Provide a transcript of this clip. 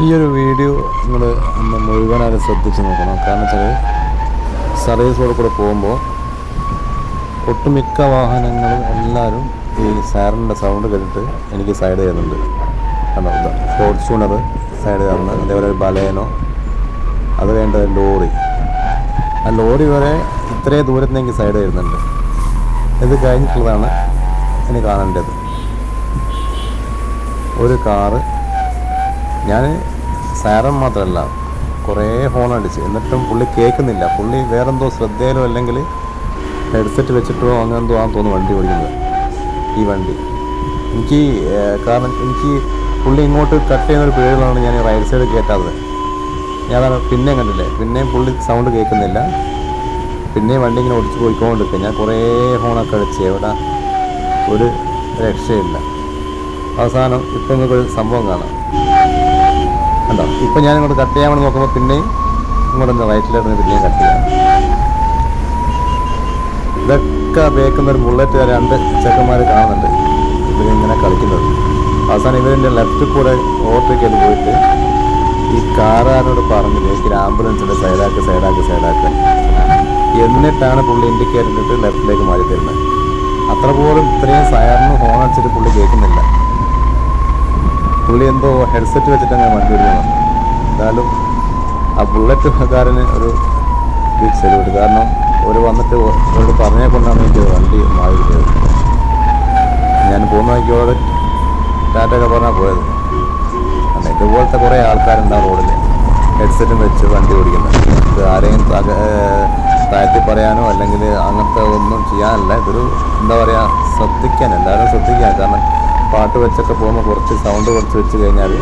ഈ ഒരു വീഡിയോ നിങ്ങൾ ഒന്ന് മുഴുവനായിട്ട് ശ്രദ്ധിച്ച് നോക്കണം. കാരണം വെച്ചാൽ സർവീസ് റോഡ് കൂടെ പോകുമ്പോൾ ഒട്ടുമിക്ക വാഹനങ്ങളും എല്ലാവരും ഈ സാറിന്റെ സൗണ്ട് കേട്ടിട്ട് എനിക്ക് സൈഡ് ചെയ്യുന്നുണ്ട്. കണ്ടോ? ഫോർച്യൂണർ സൈഡ് ചെയ്യുന്നത് അതേപോലെ ഒരു ബലേനോ അത് വേണ്ട ലോറി. ആ ലോറി വരെ ഇത്രയും ദൂരത്ത് എനിക്ക് സൈഡ് ചെയ്യുന്നുണ്ട്. ഇത് കഴിഞ്ഞിട്ടുള്ളതാണ് എനിക്ക് കാണേണ്ടത്. ഒരു കാറ് ഞാൻ സാരം മാത്രമല്ല കുറേ ഫോൺ അടിച്ച് എന്നിട്ടും പുള്ളി കേൾക്കുന്നില്ല. പുള്ളി വേറെന്തോ ശ്രദ്ധയിലോ അല്ലെങ്കിൽ ഹെഡ്സെറ്റ് വെച്ചിട്ടോ അങ്ങനെ എന്തോ ആണെന്ന് തോന്നുന്നു വണ്ടി ഓടിക്കുന്നത്. ഈ വണ്ടി. എനിക്ക് കാരണം എനിക്ക് പുള്ളി ഇങ്ങോട്ട് കട്ട് ചെയ്യുന്ന ഒരു പേരിലാണ് ഞാൻ റൈറ്റ് സൈഡ് കയറ്റാത്തത് ഞാൻ പിന്നെയും കണ്ടില്ലേ? പിന്നെയും പുള്ളി സൗണ്ട് കേൾക്കുന്നില്ല. പിന്നെയും വണ്ടി ഇങ്ങനെ ഓടിച്ച് പോയിക്കൊണ്ടിരിക്കുക. ഞാൻ കുറേ ഫോണൊക്കെ അടിച്ച്. എവിടെ? ഒരു രക്ഷയില്ല. അവസാനം ഇപ്പം നിങ്ങൾക്കൊരു സംഭവം കാണാം. കണ്ടോ? ഇപ്പൊ ഞാൻ ഇങ്ങോട്ട് കട്ട് ചെയ്യാമെന്ന് നോക്കുമ്പോൾ പിന്നെയും ഇങ്ങോട്ട് റൈറ്റിലേക്ക് പിന്നെയും കട്ട് ചെയ്യാം. ഇതൊക്കെ വേക്കുന്ന ഒരു ബുള്ളറ്റ് രണ്ട് ചെക്കന്മാർ കാണുന്നുണ്ട്. ഇവരിങ്ങനെ കളിക്കുന്നത്. അവസാനം ഇവരിന്റെ ലെഫ്റ്റ് കൂടെ ഓവർടേക്ക് പോയിട്ട് ഈ കാറാനോട് പറഞ്ഞു എനിക്ക് ആംബുലൻസിന്റെ സൈഡാക്ക് സൈഡാക്ക് സൈഡാക്ക് എന്നിട്ടാണ് പുള്ളി ഇൻഡിക്കേറ്റർ ഇട്ടിട്ട് ലെഫ്റ്റിലേക്ക് മാറി തരുന്നത് അത്ര പോലും ഇത്രയും സയറിന് ഹോൺ അടിച്ചിട്ട് പുള്ളി എന്തോ ഹെഡ്സെറ്റ് വെച്ചിട്ടാണ് ഞാൻ വണ്ടി ഓടിക്കുന്നത് എന്തായാലും ആ ബുള്ളറ്റ് കാരന് ഒരു ബിഗ് സല്യൂട്ട് കാരണം ഒരു വന്നിട്ട് അവരോട് പറഞ്ഞേ കൊണ്ടാണ് എനിക്ക് വണ്ടി മാറി കിട്ടിയത്. ഞാൻ പോകുന്ന വഴിക്കോട് ടാറ്റൊക്കെ പറഞ്ഞാൽ പോയത്. കാരണം ഇതുപോലത്തെ കുറേ ആൾക്കാരുണ്ടാവും റോഡിൽ ഹെഡ്സെറ്റും വെച്ച് വണ്ടി ഓടിക്കുന്നത്. ആരെയും താഴ്ത്തി പറയാനോ അല്ലെങ്കിൽ അങ്ങനത്തെ ഒന്നും ചെയ്യാനല്ല. ഇതൊരു എന്താ പറയുക ശ്രദ്ധിക്കാൻ എല്ലാവരും ശ്രദ്ധിക്കാൻ. കാരണം പാട്ട് വെച്ചൊക്കെ പോകുമ്പോൾ കുറച്ച് സൗണ്ട് കുറച്ച് വെച്ച് കഴിഞ്ഞാൽ